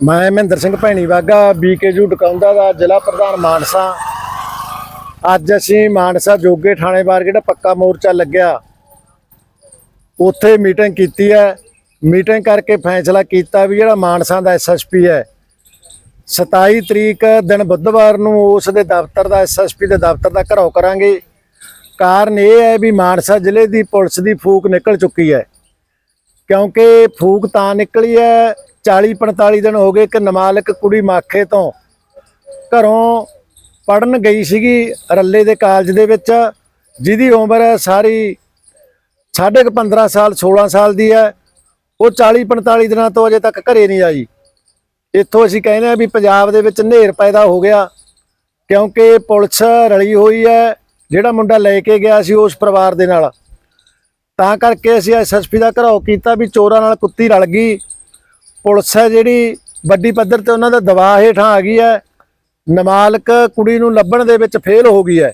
ਮੈਂ ਮਹਿੰਦਰ ਸਿੰਘ ਭੈਣੀ ਵਾਗਾ ਬੀਕੇਯੂ ਡਕਾਉਂਦਾ ਦਾ ਜ਼ਿਲ੍ਹਾ ਪ੍ਰਧਾਨ ਮਾਨਸਾ। ਅੱਜ ਅਸੀਂ ਮਾਨਸਾ ਜੋਗੇ ਥਾਣੇ ਬਾਹਰ ਜਿਹੜਾ ਪੱਕਾ ਮੋਰਚਾ ਲੱਗਿਆ, ਉੱਥੇ ਮੀਟਿੰਗ ਕੀਤੀ ਹੈ। ਮੀਟਿੰਗ ਕਰਕੇ ਫੈਸਲਾ ਕੀਤਾ ਵੀ ਜਿਹੜਾ ਮਾਨਸਾ ਦਾ ਐਸਐਸਪੀ ਹੈ 27 ਤਰੀਕ ਦਿਨ ਬੁੱਧਵਾਰ ਨੂੰ ਉਸ ਦੇ ਦਫ਼ਤਰ ਦਾ ਐਸਐਸਪੀ ਦੇ ਦਫ਼ਤਰ ਦਾ ਘਰਾਓ ਕਰਾਂਗੇ। ਕਾਰਨ ਇਹ ਹੈ ਵੀ ਮਾਨਸਾ ਜ਼ਿਲ੍ਹੇ ਦੀ ਪੁਲਿਸ ਦੀ ਫੂਕ ਨਿਕਲ ਚੁੱਕੀ ਹੈ। ਕਿਉਂਕਿ ਫੂਕ ਤਾਂ ਨਿਕਲੀ ਹੈ 40 45 ਦਿਨ ਹੋ ਗਏ ਇੱਕ ਨਮਾਲਕ ਕੁੜੀ ਮਾਖੇ ਤੋਂ ਘਰੋਂ ਪੜਨ ਗਈ ਸੀਗੀ ਰੱਲੇ ਦੇ ਕਾਲਜ ਦੇ ਵਿੱਚ, ਜਿਹਦੀ ਉਮਰ ਸਾਰੀ ਸਾਢੇ ਕੁ 15 ਸਾਲ 16 ਸਾਲ ਦੀ ਹੈ। ਉਹ 40 45 ਦਿਨਾਂ ਤੋਂ ਅਜੇ ਤੱਕ ਘਰੇ ਨਹੀਂ ਆਈ। ਇੱਥੋਂ ਅਸੀਂ ਕਹਿੰਦੇ ਆ ਵੀ ਪੰਜਾਬ ਦੇ ਵਿੱਚ ਹਨੇਰ ਪੈਦਾ ਹੋ ਗਿਆ, ਕਿਉਂਕਿ ਪੁਲਿਸ ਰਲੀ ਹੋਈ ਹੈ, ਜਿਹੜਾ ਮੁੰਡਾ ਲੈ ਕੇ ਗਿਆ ਸੀ ਉਸ ਪਰਿਵਾਰ ਦੇ ਨਾਲ। ਤਾਂ ਕਰਕੇ ਅਸੀਂ ਐਸਐਸਪੀ ਦਾ ਘਰਾਓ ਕੀਤਾ ਵੀ ਚੋਰਾਂ ਨਾਲ ਕੁੱਤੀ ਰਲ ਗਈ। ਪੁਲਿਸ ਹੈ ਜਿਹੜੀ ਵੱਡੀ ਪੱਧਰ ਤੇ ਉਹਨਾਂ ਦਾ ਦਬਾਅ ਹੇਠਾਂ ਆ ਗਈ ਹੈ। ਨਮਾਲਕ ਕੁੜੀ ਨੂੰ ਲੱਭਣ ਦੇ ਵਿੱਚ ਫੇਲ ਹੋ ਗਈ ਹੈ।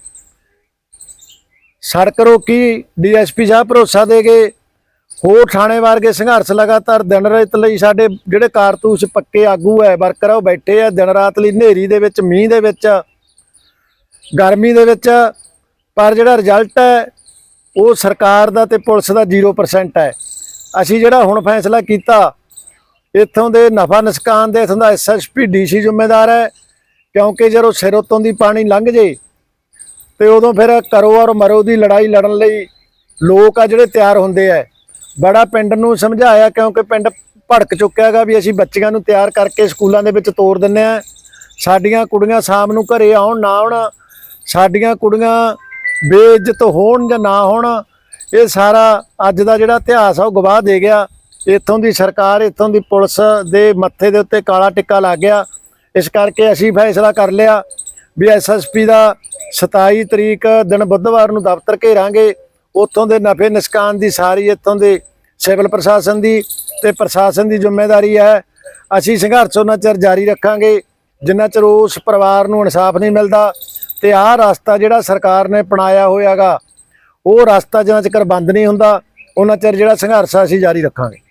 ਸੜਕ ਰੋਕੀ ਡੀਐਸਪੀ ਸਾਹਿਬ ਭਰੋਸਾ ਦੇ ਗਏ ਹੋਰ ਥਾਣੇ ਵਰਗੇ ਸੰਘਰਸ਼ ਲਗਾਤਾਰ ਦਿਨ ਰਾਤ ਲਈ ਸਾਡੇ ਜਿਹੜੇ ਕਾਰਤੂਸ ਪੱਕੇ ਆਗੂ ਹੈ ਵਰਕਰ ਆ, ਉਹ ਬੈਠੇ ਆ। ਦਿਨ ਰਾਤ ਲਈ ਹਨੇਰੀ ਦੇ ਵਿੱਚ ਮੀਂਹ ਦੇ ਵਿੱਚ ਗਰਮੀ ਦੇ ਵਿੱਚ। ਪਰ ਜਿਹੜਾ ਰਿਜ਼ਲਟ ਹੈ ਉਹ ਸਰਕਾਰ ਦਾ ਤੇ ਪੁਲਿਸ ਦਾ 0% ਹੈ। ਅਸੀਂ ਜਿਹੜਾ ਹੁਣ ਫੈਸਲਾ ਕੀਤਾ ਇੱਥੋਂ ਦੇ ਨਫਾ ਨੁਕਸਾਨ ਦੇ, ਇੱਥੋਂ ਦਾ ਐਸਐਸਪੀ ਡੀਸੀ ਜ਼ਿੰਮੇਦਾਰ ਹੈ। ਕਿਉਂਕਿ ਜਦੋਂ ਸਿਰ ਉੱਤੋਂ ਦੀ ਪਾਣੀ ਲੰਘ ਜੇ, ਤੇ ਉਦੋਂ ਫਿਰ ਕਰੋ ਔਰ ਮਰੋ ਦੀ ਲੜਾਈ ਲੜਨ ਲਈ ਲੋਕ ਆ ਜਿਹੜੇ ਤਿਆਰ ਹੁੰਦੇ ਆ। ਬੜਾ ਪਿੰਡ ਨੂੰ ਸਮਝਾਇਆ, ਕਿਉਂਕਿ ਪਿੰਡ ਭੜਕ ਚੁੱਕਿਆਗਾ ਵੀ ਅਸੀਂ ਬੱਚਿਆਂ ਨੂੰ ਤਿਆਰ ਕਰਕੇ ਸਕੂਲਾਂ ਦੇ ਵਿੱਚ ਤੋਰ ਦਿੰਨੇ ਆ ਸਾਡੀਆਂ ਕੁੜੀਆਂ ਸ਼ਾਮ ਨੂੰ ਘਰੇ ਆਉਣ ਨਾ ਆਉਣ, ਸਾਡੀਆਂ ਕੁੜੀਆਂ ਬੇਇੱਜ਼ਤ ਹੋਣ ਜਾਂ ਨਾ ਹੋਣ, ਇਹ ਸਾਰਾ ਅੱਜ ਦਾ ਜਿਹੜਾ ਇਤਿਹਾਸ ਆ, ਉਹ ਗਵਾਹ ਦੇ ਗਿਆ। ਇੱਥੋਂ ਦੀ ਸਰਕਾਰ, ਇੱਥੋਂ ਦੀ ਪੁਲਿਸ ਦੇ ਮੱਥੇ ਦੇ ਉੱਤੇ ਕਾਲਾ ਟਿੱਕਾ ਲੱਗ ਗਿਆ। ਇਸ ਕਰਕੇ ਅਸੀਂ ਫੈਸਲਾ ਕਰ ਲਿਆ ਵੀ ਐਸਐਸਪੀ ਦਾ 27 ਤਰੀਕ ਦਿਨ ਬੁੱਧਵਾਰ ਨੂੰ ਦਫ਼ਤਰ ਘੇਰਾਂਗੇ। ਉੱਥੋਂ ਦੇ ਨਫੇ ਨਿਸਕਾਨ ਦੀ ਸਾਰੀ ਇੱਥੋਂ ਦੇ ਸਿਵਲ ਪ੍ਰਸ਼ਾਸਨ ਦੀ ਤੇ ਪ੍ਰਸ਼ਾਸਨ ਦੀ ਜ਼ਿੰਮੇਵਾਰੀ ਹੈ। ਅਸੀਂ ਸੰਘਰਸ਼ ਉਹਨਾਂ ਚਿਰ ਜਾਰੀ ਰੱਖਾਂਗੇ। ਜਿੰਨਾ ਚਿਰ ਉਸ ਪਰਿਵਾਰ ਨੂੰ ਇਨਸਾਫ ਨਹੀਂ ਮਿਲਦਾ ਤੇ ਆਹ ਰਸਤਾ ਜਿਹੜਾ ਸਰਕਾਰ ਨੇ ਅਪਣਾਇਆ ਹੋਇਆਗਾ, ਉਹ ਰਸਤਾ ਜਿੰਨਾ ਚਿਰ ਬੰਦ ਨਹੀਂ ਹੁੰਦਾ, ਉਹਨਾਂ ਚਿਰ ਜਿਹੜਾ ਸੰਘਰਸ਼ ਆ ਅਸੀਂ ਜਾਰੀ ਰੱਖਾਂਗੇ।